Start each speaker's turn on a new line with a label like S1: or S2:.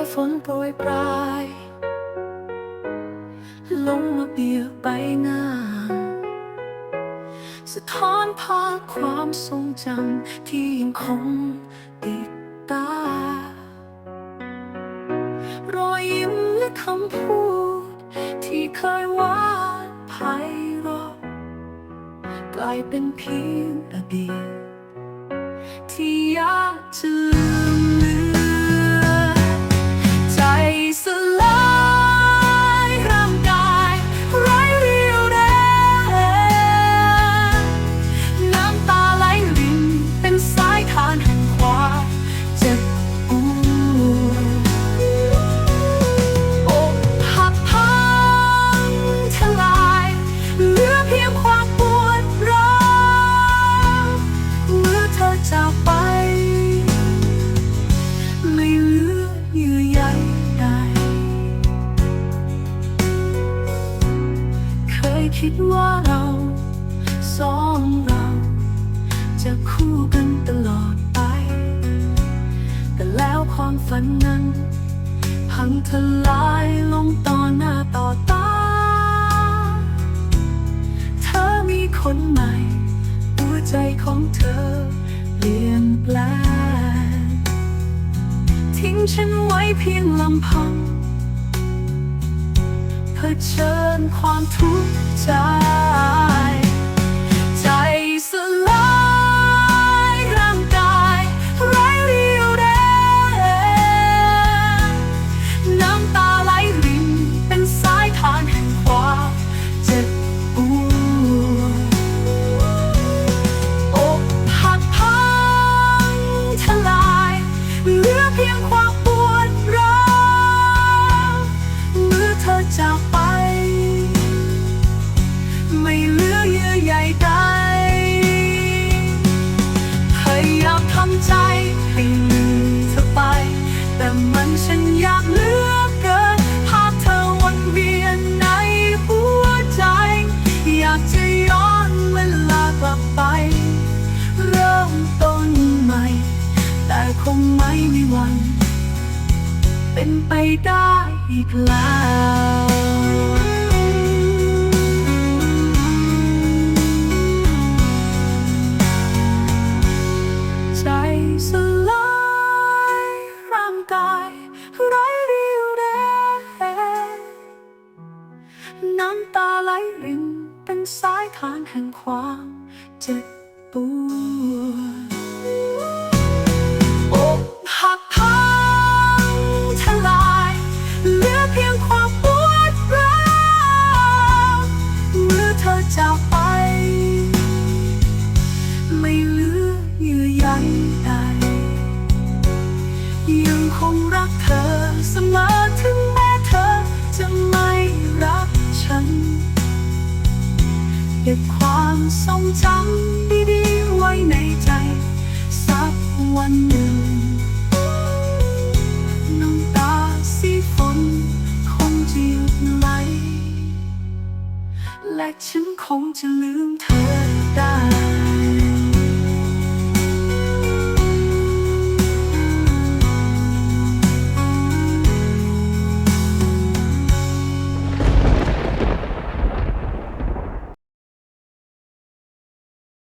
S1: ายฝนโปรยปลาย ลงมาเบียดใบหน้า สะท้อนภาพความทรงจำที่ยังคงติดตา รอยยิ้มและคำพูด ที่เคยหวานไพเราะกลายเป็นเพียงอดีต ยคิดว่าเราสองเรา จะคู่กันตลอดไป แต่แล้วความฝันนั้น พังทลายลงต่อหน้าต่อตา เธอมีคนใหม่ หัวใจของเธอเปลี่ยนแปลง ทิ้งฉันไว้เพียงลำพัง ชิญความทุกข์ใจใจ ใจให้ลืมเธอไป แต่มันฉันอยากเลือกเกินภาพเธอวนเวียนในหัวใจ อยากจะย้อนเวลากลับไป เริ่มต้นใหม่ แต่คงไม่มีวัน เป็นไปได้อีกแล้ว สลายร่างกายไร้เรียวแรงน้ำตาไหลรินเป็นสายทานแห่งความเจ็บปวด ทรงจำดีๆไว้ในใจ สักวันหนึ่ง น้ำตาสีฝนคงจะหยุดไหล และฉันคงจะลืมเธอ